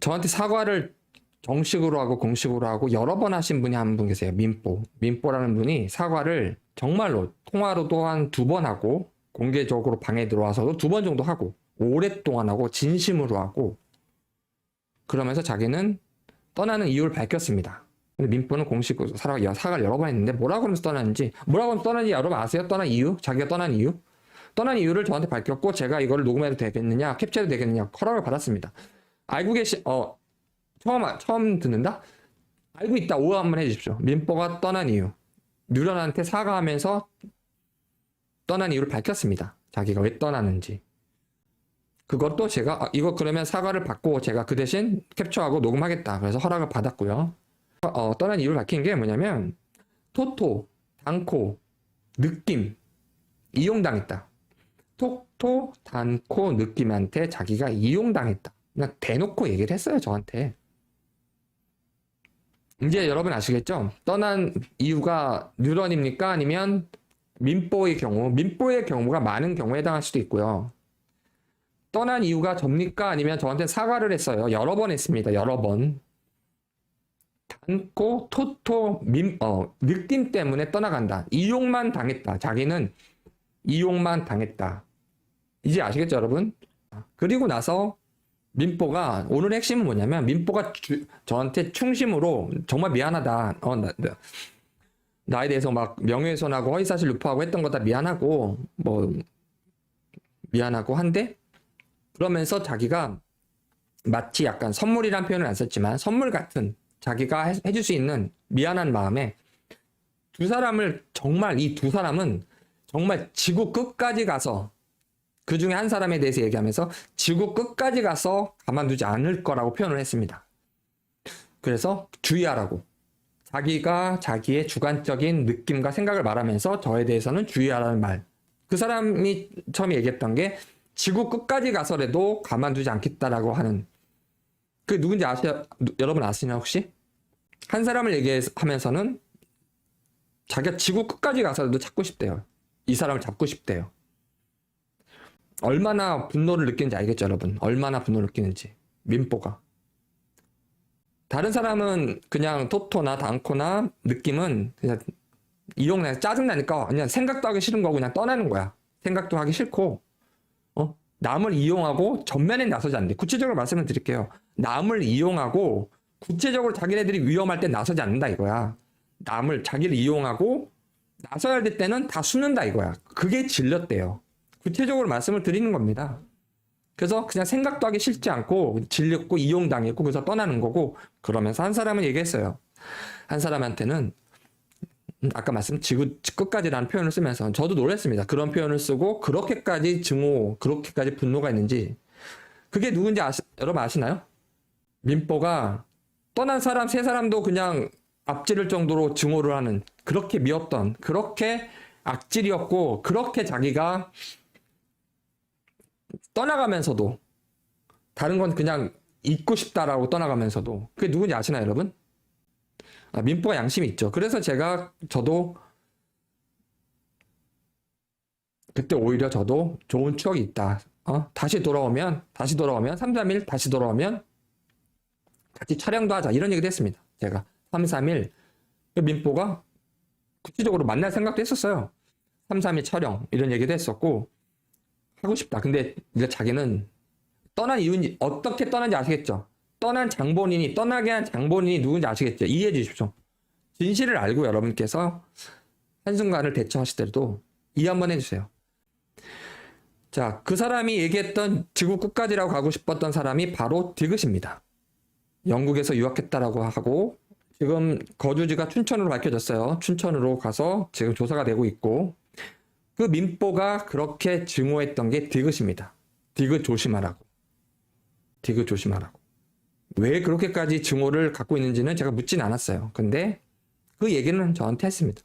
저한테 사과를 정식으로 하고 공식으로 하고 여러 번 하신 분이 한 분 계세요. 민뽀. 민뽀라는 분이 사과를 정말로 통화로도 한 두 번 하고 공개적으로 방에 들어와서도 두 번 정도 하고 오랫동안 하고 진심으로 하고 그러면서 자기는 떠나는 이유를 밝혔습니다. 근데 민뽀는 공식으로 사과, 사과를 여러 번 했는데 뭐라고 하면서 떠났는지 뭐라고 하면서 떠났는지 여러분 아세요? 떠난 이유? 자기가 떠난 이유? 떠난 이유를 저한테 밝혔고 제가 이거를 녹음해도 되겠느냐 캡처해도 되겠느냐 허락을 받았습니다. 알고 계시 어 처음 처음 듣는다? 알고 있다 오해 한번 해주십시오. 민뽀가 떠난 이유 뉴런한테 사과하면서 떠난 이유를 밝혔습니다. 자기가 왜 떠나는지. 그것도 제가 아, 이거 그러면 사과를 받고 제가 그 대신 캡처하고 녹음하겠다. 그래서 허락을 받았고요. 어, 떠난 이유를 밝힌 게 뭐냐면 토토, 단코, 느낌 이용당했다. 톡토, 단코, 느낌한테 자기가 이용당했다. 그냥 대놓고 얘기를 했어요, 저한테. 이제 여러분 아시겠죠? 떠난 이유가 뉴런입니까? 아니면 민뽀의 경우, 민뽀의 경우가 많은 경우에 해당할 수도 있고요. 떠난 이유가 접니까? 아니면 저한테 사과를 했어요. 여러 번 했습니다. 여러 번. 단코, 토토, 민, 어, 느낌 때문에 떠나간다. 이용만 당했다. 자기는 이용만 당했다. 이제 아시겠죠, 여러분? 그리고 나서 민뽀가 오늘 핵심은 뭐냐면 민뽀가 주- 저한테 충심으로 정말 미안하다. 어, 나, 나, 나 에 대해서 막 명예훼손하고 허위사실 유포하고 했던 거 다 미안하고 뭐 미안하고 한데 그러면서 자기가 마치 약간 선물이란 표현을 안 썼지만 선물 같은 자기가 해- 해줄 수 있는 미안한 마음에 두 사람을 정말 이 두 사람은 정말 지구 끝까지 가서 그 중에 한 사람에 대해서 얘기하면서 지구 끝까지 가서 가만두지 않을 거라고 표현을 했습니다. 그래서 주의하라고. 자기가 자기의 주관적인 느낌과 생각을 말하면서 저에 대해서는 주의하라는 말. 그 사람이 처음에 얘기했던 게 지구 끝까지 가서라도 가만두지 않겠다라고 하는 그 누군지 아세요? 누- 여러분 아시나 혹시? 한 사람을 얘기하면서는 자기가 지구 끝까지 가서라도 찾고 싶대요. 이 사람을 잡고 싶대요. 얼마나 분노를 느끼는지 알겠죠, 여러분? 얼마나 분노를 느끼는지. 민뽀가. 다른 사람은 그냥 토토나 단코나 느낌은 그냥 이용나 짜증나니까 그냥 생각도 하기 싫은 거고 그냥 떠나는 거야. 생각도 하기 싫고, 어? 남을 이용하고 전면에 나서지 않는데. 구체적으로 말씀을 드릴게요. 남을 이용하고 구체적으로 자기네들이 위험할 때 나서지 않는다 이거야. 남을, 자기를 이용하고 나서야 될 때는 다 숨는다 이거야. 그게 질렸대요. 구체적으로 말씀을 드리는 겁니다. 그래서 그냥 생각도 하기 싫지 않고 질렸고 이용당했고 그래서 떠나는 거고 그러면서 한 사람은 얘기했어요. 한 사람한테는 음, 아까 말씀 지구 끝까지라는 표현을 쓰면서 저도 놀랐습니다. 그런 표현을 쓰고 그렇게까지 증오, 그렇게까지 분노가 있는지 그게 누군지 아시, 여러분 아시나요? 민뽀가 떠난 사람 세 사람도 그냥 앞지를 정도로 증오를 하는 그렇게 미웠던 그렇게 악질이었고 그렇게 자기가 떠나가면서도 다른 건 그냥 잊고 싶다라고 떠나가면서도 그게 누군지 아시나요, 여러분? 아, 민뽀가 양심이 있죠. 그래서 제가 저도 그때 오히려 저도 좋은 추억이 있다. 어? 다시 돌아오면 다시 돌아오면 3, 3일 다시 돌아오면 같이 촬영도 하자 이런 얘기도 했습니다. 제가 3, 3일 민뽀가 구체적으로 만날 생각도 했었어요. 3, 3일 촬영 이런 얘기도 했었고 하고 싶다. 근데 이제 자기는 떠난 이유는 어떻게 떠난지 아시겠죠? 떠난 장본인이 떠나게 한 장본인이 누군지 아시겠죠? 이해해 주십시오. 진실을 알고 여러분께서 한순간을 대처하시더라도 이해 한번 해주세요. 자, 그 사람이 얘기했던 지구 끝까지라고 가고 싶었던 사람이 바로 디귿입니다. 영국에서 유학했다라고 하고 지금 거주지가 춘천으로 밝혀졌어요. 춘천으로 가서 지금 조사가 되고 있고 그 민뽀가 그렇게 증오했던 게 디귿입니다. 디귿 조심하라고. 디귿 조심하라고. 왜 그렇게까지 증오를 갖고 있는지는 제가 묻진 않았어요. 근데 그 얘기는 저한테 했습니다.